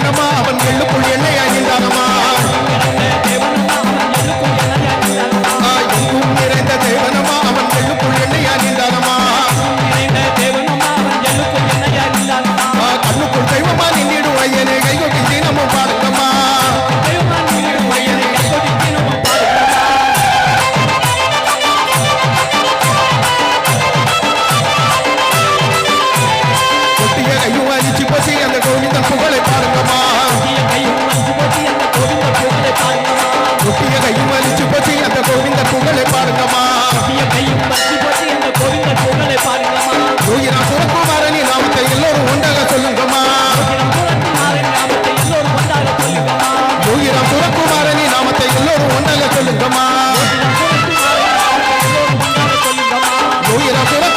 మనమా போச்சு அந்த கோவிந்த புகழை பாருங்கம்மா. குட்டிய கையும் அழிச்சு போச்சு அந்த கோவிந்த புகழை பாருங்கம்மா. சூரகுமாரனி நாமத்தை எல்லோரும் ஒன்றாக சொல்லுங்கம்மா. சூரகுமாரனி நாமத்தை எல்லோரும் ஒன்றாக சொல்லுங்கம்மா. சூரகுமாரனி